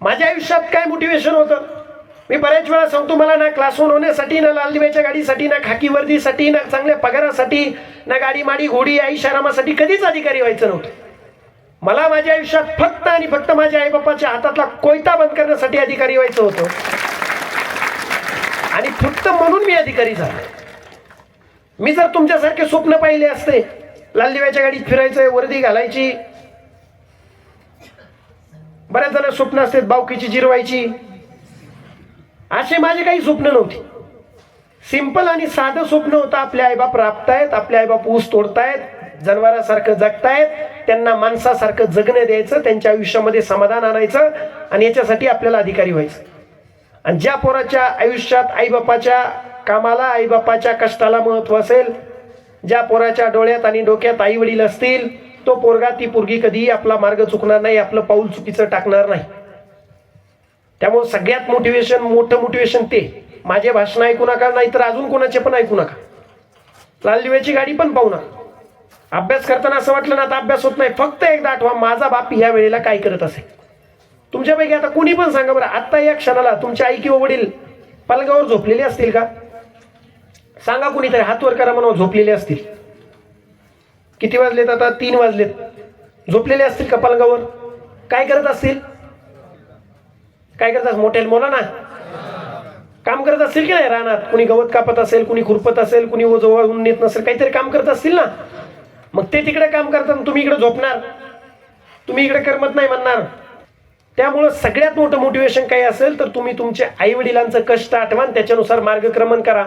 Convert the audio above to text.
माझ्या आयुष्यात काय मोटिवेशन होतं? मी बऱ्याच वेळा सांगतो मला ना क्लासहून होण्यासाठी ना लालदिव्याच्या गाडीसाठी ना खाकी वर्दीसाठी ना चांगल्या पगारासाठी ना गाडी माडी घोडी आई शरामासाठी कधीच अधिकारी व्हायचं नव्हतं. मला माझ्या आयुष्यात फक्त आणि फक्त माझ्या आईबापाच्या हातातला कोयता बंद करण्यासाठी अधिकारी व्हायचं होतं. आणि फक्त म्हणून मी अधिकारी झालो. मी जर तुमच्यासारखे स्वप्न पाहिले असते लाल दिव्याच्या गाडीत फिरायचं वर्दी घालायची बऱ्याच जण स्वप्न असतात बावकीची जिरवायची. असे माझे काही स्वप्न नव्हती. सिंपल आणि साधं स्वप्न होतं आपले आईबाप राबतायत आपले आईबाप ऊस तोडतायत जनावरासारखं जगतायत त्यांना माणसासारखं जगणं द्यायचं त्यांच्या आयुष्यामध्ये समाधान आणायचं आणि याच्यासाठी आपल्याला अधिकारी व्हायचं. आणि ज्या पोराच्या आयुष्यात आईबापाच्या कामाला आईबापाच्या कष्टाला महत्त्व असेल ज्या पोराच्या डोळ्यात आणि डोक्यात आई वडील असतील तो पोरगा ती पोरगी कधीही आपला मार्ग चुकणार नाही आपलं पाऊल चुकीचं टाकणार नाही. त्यामुळे सगळ्यात मोटिवेशन मोठं मोटिवेशन ते. माझे भाषण ऐकू नका नाही तर अजून कोणाचे पण ऐकू नका. लाल दिव्याची गाडी पण पाहू नका. अभ्यास करताना असं वाटलं ना आता अभ्यास होत नाही. फक्त एकदा आठवा माझा बाप ह्या वेळेला काय करत असेल? तुमच्यापैकी आता कुणी पण सांगा बरं आत्ता या क्षणाला तुमच्या आई किंवा वडील पलंगावर झोपलेले असतील का? सांगा कुणीतरी हातवर करा म्हणून झोपलेले असतील. किती वाजलेत आता? तीन वाजलेत. झोपलेले असतील कपालगावर? काय करत असतील? काय करत असतील मोठ्या बोला ना काम करत असतील की नाही रानात? कुणी गवत कापत असेल कुणी खुरपत असेल कुणी जवळून नेत नसेल काहीतरी काम करत असतील ना? मग ते तिकडे काम करतात तुम्ही इकडे झोपणार. तुम्ही इकडे करमत नाही म्हणणार. त्यामुळं सगळ्यात मोठं मोटिवेशन काही असेल तर तुम्ही तुमच्या आई वडिलांचं कष्ट आठवान त्याच्यानुसार मार्गक्रमण करा.